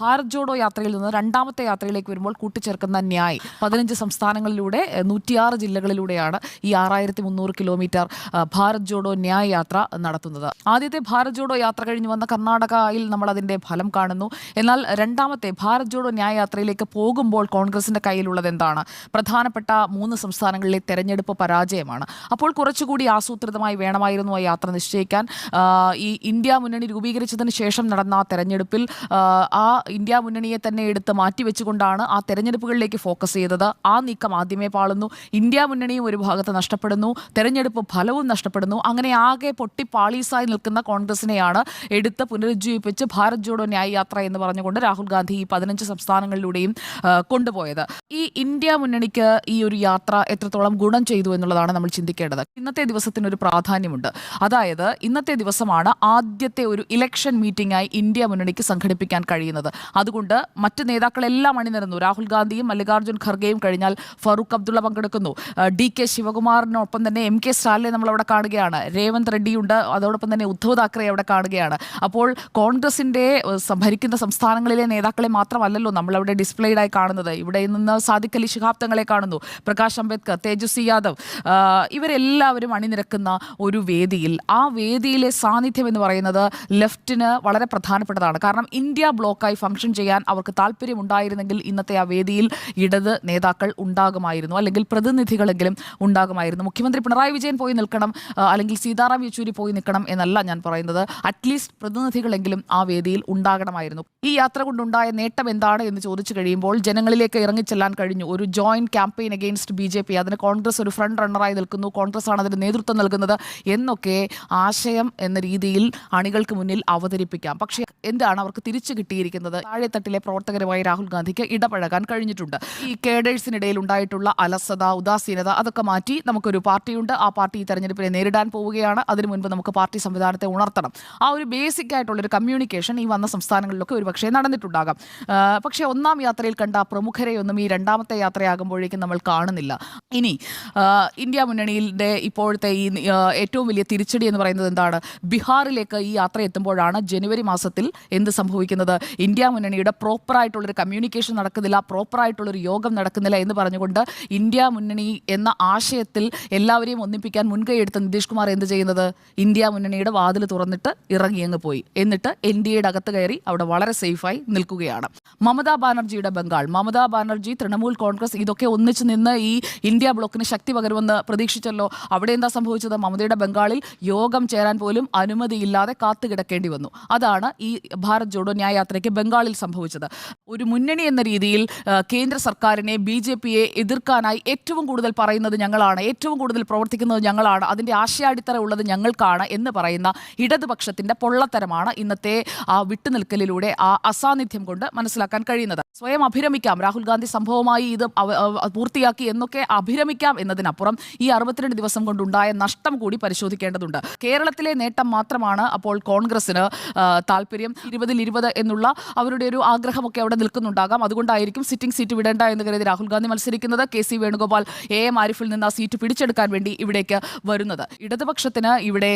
ഭാരത് ജോഡോ യാത്രയിൽ നിന്ന് രണ്ടാമത്തെ യാത്രയിലേക്ക് വരുമ്പോൾ കൂട്ടിച്ചേർക്കുന്ന ന്യായ് പതിനഞ്ച് സംസ്ഥാനങ്ങളിലൂടെ നൂറ്റിയാറ് ജില്ലകളിലൂടെയാണ് ഈ ആറായിരത്തി മുന്നൂറ് കിലോമീറ്റർ ഭാരത് ജോഡോ ന്യായ് യാത്ര നടത്തുന്നത്. ആദ്യത്തെ ഭാരത് ജോഡോ യാത്ര കഴിഞ്ഞ് വന്ന കർണാടകയിൽ നമ്മൾ അതിന്റെ ഫലം കാണുന്നു. എന്നാൽ രണ്ടാമത്തെ ഭാരത് ജോഡോ ന്യായ് യാത്രയിലേക്ക് പോകുമ്പോൾ കോൺഗ്രസിന്റെ കയ്യിലുള്ളത് എന്താണ്? പ്രധാനപ്പെട്ട മൂന്ന് സംസ്ഥാനങ്ങളിലെ തെരഞ്ഞെടുപ്പ് പരാജയമാണ്. അപ്പോൾ കുറച്ചുകൂടി ആസൂത്രിതമായി വേണമായിരുന്നു ആ യാത്ര നിശ്ചയിക്കാൻ. ഈ ഇന്ത്യ മുന്നണി രൂപീകരിച്ചതിന് ശേഷം നടന്ന തെരഞ്ഞെടുപ്പിൽ ആ ഇന്ത്യ മുന്നണിയെ തന്നെ എടുത്ത് മാറ്റിവെച്ചുകൊണ്ടാണ് ആ തെരഞ്ഞെടുപ്പുകളിലേക്ക് ഫോക്കസ് ചെയ്തത്. ആ നീക്കം ആദ്യമേ പാളുന്നു. ഇന്ത്യ മുന്നണിയും ഒരു ഭാഗത്ത് നഷ്ടപ്പെടുന്നു. തെരഞ്ഞെടുപ്പ് ഫലവും നഷ്ടപ്പെടുന്നു. അങ്ങനെ ആകെ പൊട്ടിപ്പാളീസായി നിൽക്കുന്ന കോൺഗ്രസിനെയാണ് എടുത്ത് പുനരുജ്ജീവിപ്പിച്ച് ഭാരത് ജോഡോ ന്യായ യാത്ര എന്ന് പറഞ്ഞുകൊണ്ട് രാഹുൽ ഗാന്ധി ഈ പതിനഞ്ച് സംസ്ഥാനങ്ങളിലൂടെയും കൊണ്ടുപോയത്. ഈ ഇന്ത്യ മുന്നണിക്ക് ഈ ഒരു യാത്ര എത്രത്തോളം ഗുണം ചെയ്തു എന്നുള്ളതാണ് നമ്മൾ ചിന്തിക്കേണ്ടത്. ഇന്നത്തെ ദിവസത്തിന് ഒരു പ്രാധാന്യമുണ്ട്. അതായത് ഇന്നത്തെ ദിവസമാണ് ആദ്യത്തെ ഒരു ഇലക്ഷൻ മീറ്റിംഗായി ഇന്ത്യ മുന്നണിക്ക് സംഘടിപ്പിക്കാൻ കഴിയുന്നത്. അതുകൊണ്ട് മറ്റ് നേതാക്കളെല്ലാം അണിനിരന്നു. രാഹുൽ ഗാന്ധിയും മല്ലികാർജുൻ ഖർഗെയും കഴിഞ്ഞാൽ ഫറൂഖ് അബ്ദുള്ള പങ്കെടുക്കുന്നു. ഡി കെ ശിവകുമാറിനൊപ്പം തന്നെ എം കെ സ്റ്റാലിനെ നമ്മൾ അവിടെ കാണുകയാണ്. രേവന്ത് റെഡ്ഡിയുണ്ട്. അതോടൊപ്പം തന്നെ ഉദ്ധവ് താക്കറെ അവിടെ കാണുകയാണ്. അപ്പോൾ കോൺഗ്രസിന്റെ ഭരിക്കുന്ന സംസ്ഥാനങ്ങളിലെ നേതാക്കളെ മാത്രമല്ലല്ലോ നമ്മളവിടെ ഡിസ്പ്ലേഡ് ആയി കാണുന്നത്. ഇവിടെ നിന്ന് സാദിഖ് അലി ശിഹാബ് തങ്ങളെ കാണുന്നു. പ്രകാശ് അംബേദ്കർ തേജസ്വി യാദവ് ഇവരെല്ലാവരും അണിനിരക്കുന്ന ഒരു വേദിയിൽ. ആ വേദിയിലെ സാന്നിധ്യം എന്ന് പറയുന്നത് ലെഫ്റ്റിന് വളരെ പ്രധാനപ്പെട്ടതാണ്. കാരണം ഇന്ത്യ ബ്ലോക്കായി ഫംഗ്ഷൻ ചെയ്യാൻ അവർക്ക് താല്പര്യമുണ്ടായിരുന്നെങ്കിൽ ഇന്നത്തെ ആ വേദിയിൽ ഇടത് നേതാക്കൾ ഉണ്ടാകുമായിരുന്നു അല്ലെങ്കിൽ പ്രതിനിധികളെങ്കിലും ഉണ്ടാകുമായിരുന്നു. മുഖ്യമന്ത്രി പിണറായി വിജയൻ പോയി നിൽക്കണം അല്ലെങ്കിൽ സീതാറാം യെച്ചൂരി പോയി നിൽക്കണം എന്നല്ല ഞാൻ പറയുന്നത്. അറ്റ്ലീസ്റ്റ് പ്രതിനിധികളെങ്കിലും ആ വേദിയിൽ ഉണ്ടാകണമായിരുന്നു. ഈ യാത്ര കൊണ്ടുണ്ടായ നേട്ടം എന്താണ് എന്ന് ചോദിച്ചു കഴിയുമ്പോൾ ജനങ്ങളിലേക്ക് ഇറങ്ങിച്ചെല്ലാൻ കഴിഞ്ഞു. ഒരു joint campaign against B J P അതിന് കോൺഗ്രസ് ഒരു ഫ്രണ്ട് റണ്ണറായി നിൽക്കുന്നു. കോൺഗ്രസ് ആണ് അതിന് നേതൃത്വം നൽകുന്നത് എന്നൊക്കെ ആശയം എന്ന രീതിയിൽ അണികൾക്ക് മുന്നിൽ അവതരിപ്പിക്കാം. പക്ഷേ എന്താണ് അവർക്ക് തിരിച്ചു കിട്ടിയിരിക്കുന്നത്? താഴെത്തട്ടിലെ പ്രവർത്തകരുമായി രാഹുൽ ഗാന്ധിക്ക് ഇടപഴകാൻ കഴിഞ്ഞിട്ടുണ്ട്. ഈ കേഡേഴ്സിനിടയിൽ ഉണ്ടായിട്ടുള്ള അലസത ഉദാസീനത അതൊക്കെ മാറ്റി നമുക്കൊരു പാർട്ടിയുണ്ട്. ആ പാർട്ടി ഈ തെരഞ്ഞെടുപ്പിനെ നേരിടാൻ പോവുകയാണ്. അതിനു മുൻപ് നമുക്ക് പാർട്ടി സംവിധാനത്തെ ഉണർത്തണം. ആ ഒരു ബേസിക് ആയിട്ടുള്ളൊരു കമ്മ്യൂണിക്കേഷൻ ഈ വന്ന സംസ്ഥാനങ്ങളിലൊക്കെ ഒരു പക്ഷേ നടന്നിട്ടുണ്ടാകാം പക്ഷേ ഒന്നാം യാത്രയിൽ കണ്ട പ്രമുഖരെ പ്രമുഖരെയൊന്നും ഈ രണ്ടാമത്തെ യാത്രയാകുമ്പോഴേക്കും നമ്മൾ കാണുന്നില്ല. ഇനി ഇന്ത്യ മുന്നണിയുടെ ഇപ്പോഴത്തെ ഈ ഏറ്റവും വലിയ തിരിച്ചടി എന്ന് പറയുന്നത് എന്താണ്? ബീഹാറിലേക്ക് ഈ യാത്ര എത്തുമ്പോഴാണ് ജനുവരി മാസത്തിൽ എന്ത് സംഭവിക്കുന്നത്? ഇന്ത്യ മുന്നണിയുടെ പ്രോപ്പറായിട്ടുള്ളൊരു കമ്മ്യൂണിക്കേഷൻ നടക്കുന്നില്ല പ്രോപ്പറായിട്ടുള്ളൊരു യോഗം നടക്കുന്നില്ല എന്ന് പറഞ്ഞുകൊണ്ട് ഇന്ത്യ മുന്നണി എന്ന ആശയത്തിൽ എല്ലാവരെയും ഒന്നിപ്പിക്കാൻ മുൻകൈ എടുത്ത നിതീഷ് കുമാർ എന്ത് ചെയ്യുന്നത്? ഇന്ത്യ മുന്നണിയുടെ വാതിൽ തുറന്നിട്ട് ഇറങ്ങി അങ്ങ് പോയി. എന്നിട്ട് എൻ ഡി എയുടെ അകത്ത് കയറി അവിടെ വളരെ സേഫായി നിൽക്കുകയാണ്. മമതാ ബാനർജിയുടെ ബംഗാൾ. മമതാ ബാനർജി തൃണമൂൽ കോൺഗ്രസ് ഇതൊക്കെ ഒന്നിച്ച് നിന്ന് ഈ ഇന്ത്യ ബ്ലോക്കിന് ശക്തി പകരുമെന്ന് പ്രതീക്ഷിച്ചല്ലോ. അവിടെ എന്താ സംഭവിച്ചത്? മമതയുടെ ബംഗാളിൽ യോഗം ചേരാൻ പോലും അനുമതിയില്ലാതെ കാത്തുകിടക്കേണ്ടി വന്നു. അതാണ് ഈ ഭാരത് ജോഡോ ന്യായയാത്രയ്ക്ക് ബംഗാളിൽ സംഭവിച്ചത്. ഒരു മുന്നണി എന്ന രീതിയിൽ കേന്ദ്ര സർക്കാരിനെ ബി ജെ പിയെ എതിർക്കാനായി ഏറ്റവും കൂടുതൽ പറയുന്നത് ഞങ്ങളാണ് ഏറ്റവും കൂടുതൽ പ്രവർത്തിക്കുന്നത് ഞങ്ങളാണ് അതിന്റെ ആശയാടിത്തറ ഉള്ളത് ഞങ്ങൾക്കാണ് എന്ന് പറയുന്ന ഇടതുപക്ഷത്തിന്റെ പൊള്ളത്തരമാണ് ഇന്നത്തെ ആ വിട്ടുനിൽക്കലിലൂടെ ആ അസാന്നിധ്യം കൊണ്ട് മനസ്സിലാക്കാൻ കഴിയുന്നത്. സ്വയം അഭിരമിക്കാം. രാഹുൽ ഗാന്ധി സംഭവമായി ഇത് പൂർത്തിയാക്കി എന്നൊക്കെ അഭിരമിക്കാം എന്നതിനപ്പുറം ഈ അറുപത്തിരണ്ട് ദിവസം കൊണ്ടുണ്ടായ നഷ്ടം കൂടി പരിശോധിക്കേണ്ടതുണ്ട്. കേരളത്തിലെ നേട്ടം മാത്രമാണ് അപ്പോൾ കോൺഗ്രസിന് ആ, താല്പര്യം ഇരുപതിൽ ഇരുപത് എന്നുള്ള അവരുടെ ഒരു ആഗ്രഹമൊക്കെ അവിടെ നിൽക്കുന്നുണ്ടാകാം. അതുകൊണ്ടായിരിക്കും സിറ്റിംഗ് സീറ്റ് വിടേണ്ട എന്ന് കരുതി രാഹുൽ ഗാന്ധി മത്സരിക്കുന്നത്. K C Venugopal A M ആരിഫിൽ നിന്ന് ആ സീറ്റ് പിടിച്ചെടുക്കാൻ വേണ്ടി ഇവിടേക്ക് വരുന്നത്. ഇടതുപക്ഷത്തിന് ഇവിടെ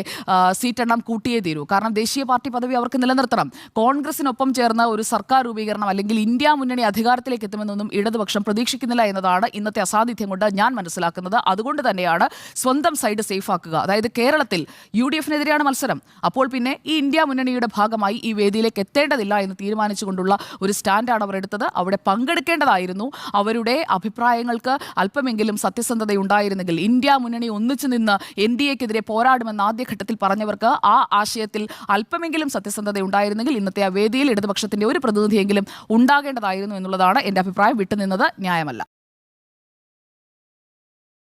സീറ്റെണ്ണം കൂട്ടിയേ തീരൂ. കാരണം ദേശീയ പാർട്ടി പദവി അവർക്ക് നിലനിർത്തണം. കോൺഗ്രസിനൊപ്പം ചേർന്ന ഒരു സർക്കാർ രൂപീകരണം അല്ലെങ്കിൽ ഇന്ത്യ മുന്നണി അധികാരത്തിലേക്ക് എത്തുമെന്നൊന്നും ഇടതുപക്ഷം പ്രതീക്ഷിക്കുന്നില്ല എന്നതാണ് ഇന്നത്തെ അസാന്നിധ്യം കൊണ്ട് ഞാൻ മനസ്സിലാക്കുന്നത്. അതുകൊണ്ട് തന്നെയാണ് സ്വന്തം സൈഡ് സേഫ് ആക്കുക. അതായത് കേരളത്തിൽ യു ഡി എഫിനെതിരെയാണ് മത്സരം. അപ്പോൾ പിന്നെ ഈ ഇന്ത്യ മുന്നണിയുടെ ഭാഗമായി ഈ വേദിയിലേക്ക് എത്തേണ്ടതില്ല എന്ന് തീരുമാനിച്ചുകൊണ്ടുള്ള ഒരു സ്റ്റാൻഡാണ് അവർ എടുത്തത്. അവിടെ പങ്കെടുക്കേണ്ടതായിരുന്നു. അവരുടെ അഭിപ്രായങ്ങൾക്ക് അല്പമെങ്കിലും സത്യസന്ധത ഉണ്ടായിരുന്നെങ്കിൽ ഇന്ത്യ മുന്നണി ഒന്നിച്ചു നിന്ന് എൻ ഡി എക്കെതിരെ പോരാടുമെന്ന് ആദ്യഘട്ടത്തിൽ പറഞ്ഞവർക്ക് ആ ആശയത്തിൽ അല്പമെങ്കിലും സത്യസന്ധത ഉണ്ടായിരുന്നെങ്കിൽ ഇന്നത്തെ ആ വേദിയിൽ ഇടതുപക്ഷത്തിന്റെ ഒരു പ്രതിനിധിയെങ്കിലും ഉണ്ടാകേണ്ടതായിരുന്നു എന്നുള്ളതാണ് എന്റെ അഭിപ്രായം. വിട്ടുനിന്നത് ന്യായമല്ല.